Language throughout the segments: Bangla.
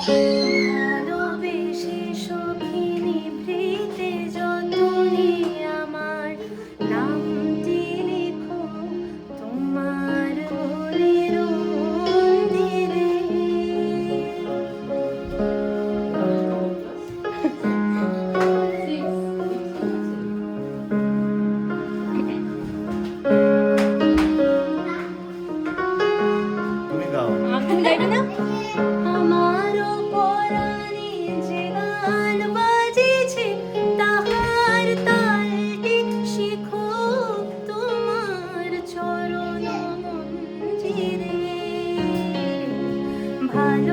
ভালোবেসে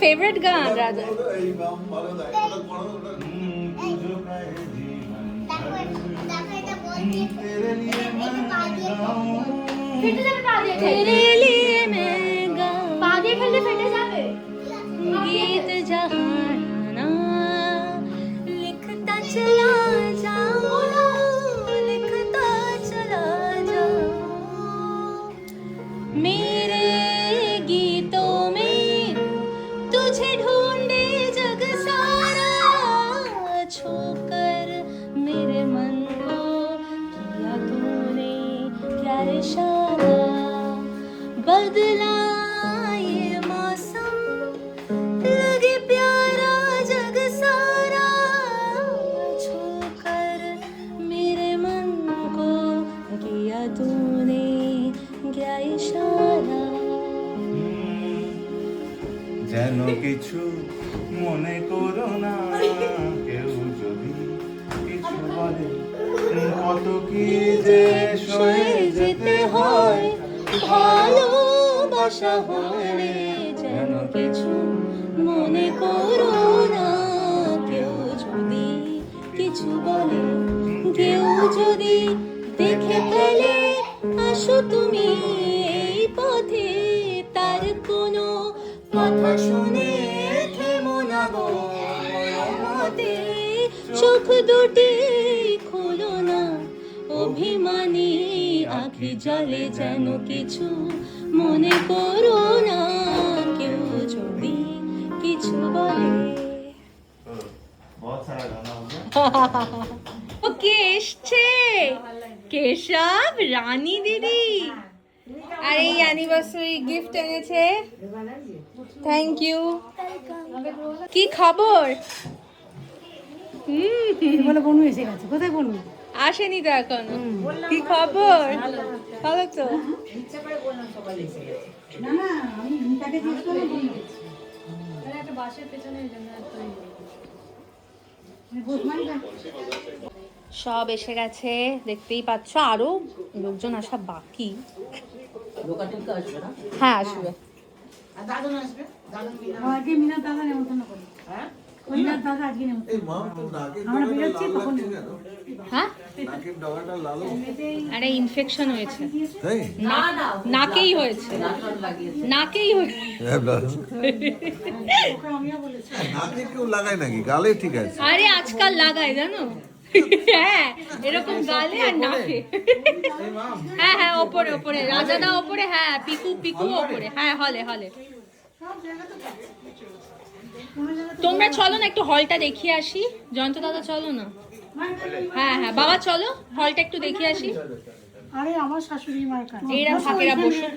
फेवरेट गान राजा हम्म। तेरे लिए मैं যেন কিছু মনে করো না। কেউ যদি কিছু বলে, কত কি যে সয়ে যেতে হয়, ভালোবাসা হলে যেন কিছু মনে করো না। কেউ যদি কিছু বলে, কেউ যদি দেখে ফেলে, আসো তুমি আসনে থেমো না গো। মতে চোখ দুটি খোলো না। অভিমানী আখি জলে যেন কিছু মনে করো না। কেউ যদি কিছু বলে। ও কে এসছে? কেশব, রানী দিদি। আর এই অ্যানিভার্সারি গিফট এনেছে। থ্যাংক ইউ কি খবর? হুম। বলে বনু এসে গেছে। কোথায় বনু? আসেনি তো এখনও। কি খবর? ভালো তো। সব এসে গেছে। দেখতেই পাচ্ছ আরও লোকজন আসা বাকি। হ্যাঁ আসবে। হ্যাঁ? নাকের ডগাটা লাল আরে ইনফেকশন হয়েছে। না- নাকেই হয়েছে। নাকেই হয়েছে আমিও নাকে কেউ লাগায় নাকি? গালে ঠিক আছে। আরে আজকাল লাগায় জানো? হ্যাঁ এরকম গালে আর নাকে হ্যাঁ হ্যাঁ ওপরে ওপরে রাজাদা ওপরে হ্যাঁ পিকু পিকু ওপরে হ্যাঁ হলে হলে। তোমরা চলো না একটু হলটা দেখিয়ে আসি। জয়ন্ত দাদা চলো না? হ্যাঁ হ্যাঁ বাবা চলো হলটা একটু দেখিয়ে আসি। আরে আমার শাশুড়ি মার কাছে। এইরা থাকেরা বসুক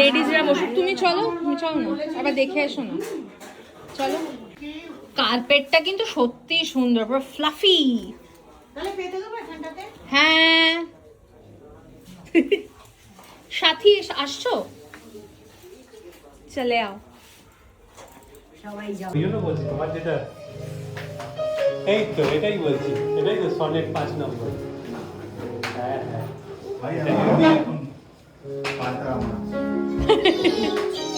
লেডিজরা বসুক তুমি চলো তুমি চলো না। আবার দেখে এসো না। চলো। কার্পেটটা কিন্তু সত্যি সুন্দর পুরো ফ্লাফি হ্যাঁ। সাথী আসছো? চলে আও। সবাই যাও। বলছি তোমার যেটা এই তো এটাই বলছি এটাই তো সনেট পাঁচ নম্বর। হ্যাঁ হ্যাঁ। ভাই এখন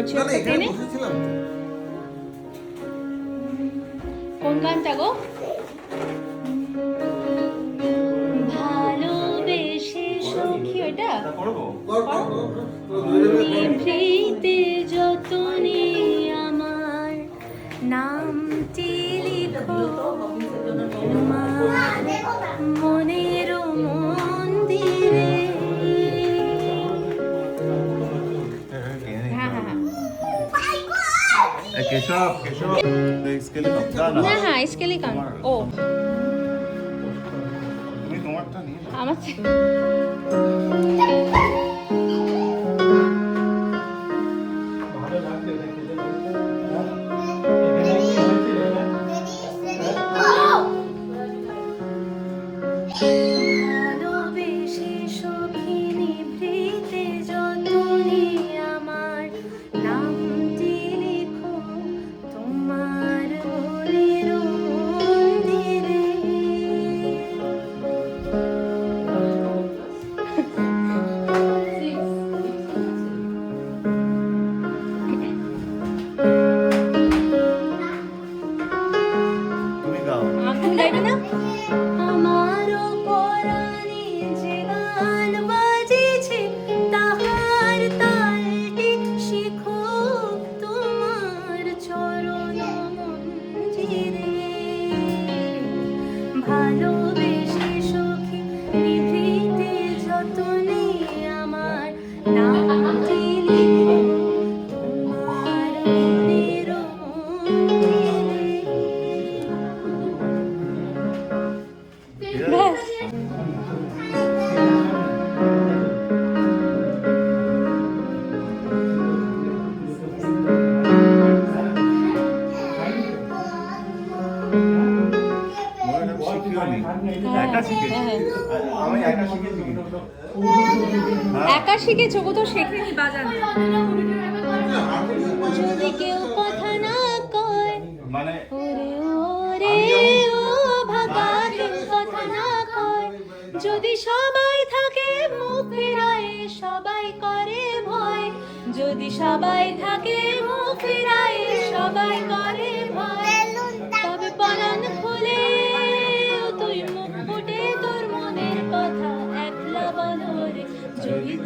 করছি ট্রেনে কোন গানটা গো? ভালোবেসে সখী ওটা কর, স্কেলে কাপ দাও না। না হ্যাঁ স্কেলি গান ও তুমি তোমারটা নিয়ে নাও। আমার একা শিখেছি। শিখেছি কিন্তু। হ্যাঁ। একা শিখেছো কোথাও শেখেনি বাজানো। যদি কেউ কথা না কয় মানে ওরে ওরে ও ভাগা কেউ কথা না কয়। যদি সবাই থাকে মুখ ফেরায় সবাই করে ভয়। যদি সবাই থাকে মুখ ফেরায় সবাই করে ভয়।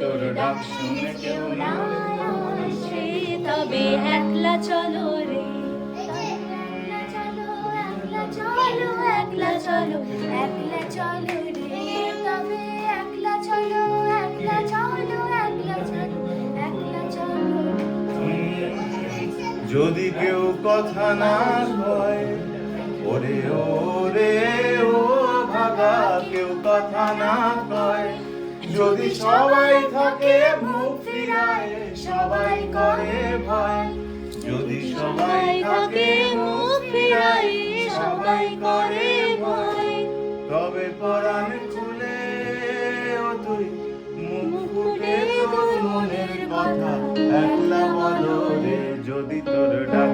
তোর ডাক শুনে কেউ না তবে একলা চলো রে। চলো, একলা চলো একলা চলো যদি কেউ কথা না হয় ওরে ওরে, ও ভাগা, কেউ কথা না কয় যদি সবাই থাকে মুখ ফিরায় সবাই করে ভয় যদি সবাই থাকে মুখ ফিরায় সবাই করে ভয় তবে পরাণ খুলে ও তুই মুখ ফুটে তোর মনের কথা। একলা বলো রে যদি তোর ডাক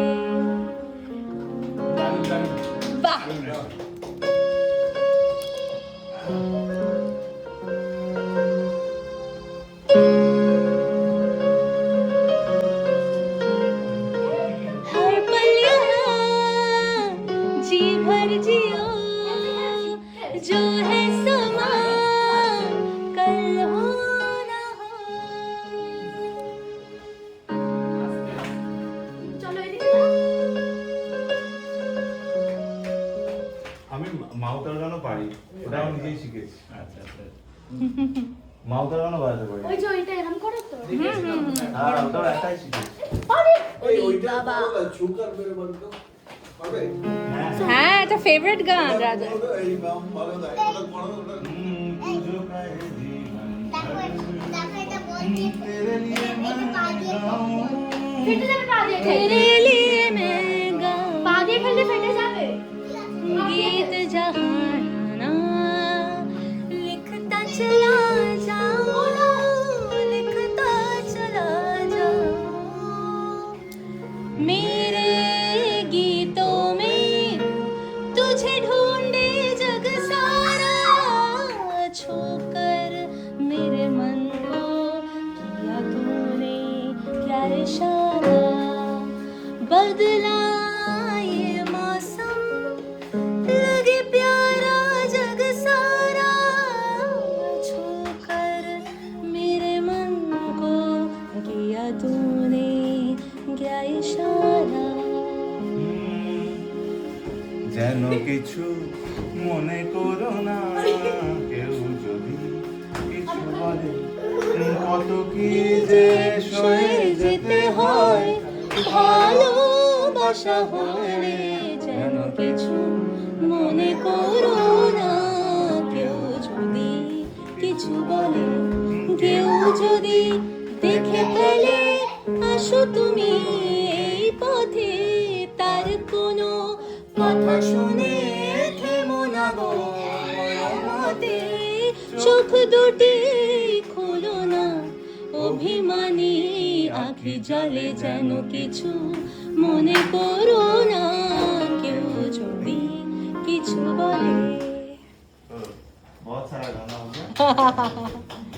পারি ওটা আমি নিজেই শিখেছি। আচ্ছা আচ্ছা বাজাতে পারি। ওই যে ওইটা এরকম করে তো? হ্যাঁ ওটা একটাই শিখেছি। ওই ওইটা বাবা। ঝুকার বের বলতো হ্যাঁ এটা ফেভারিট গান রাজা। পা দিয়ে খেললে ফেটে যাবে? গীত জাহান 这样 যে সয়ে যেতে হয়। ভালোবাসা হলে যেন কিছু মনে করো না। কেউ যদি কিছু বলে, কেউ যদি দেখে ফেলে, আসো তুমি এই পথে। তার কোনো কথা শুনে থেমো না গো চোখ দুটি অভিমানী আখি জলে যেন কিছু মনে করো না কেউ যদি কিছু বলে बहुत सारा गाना हो गया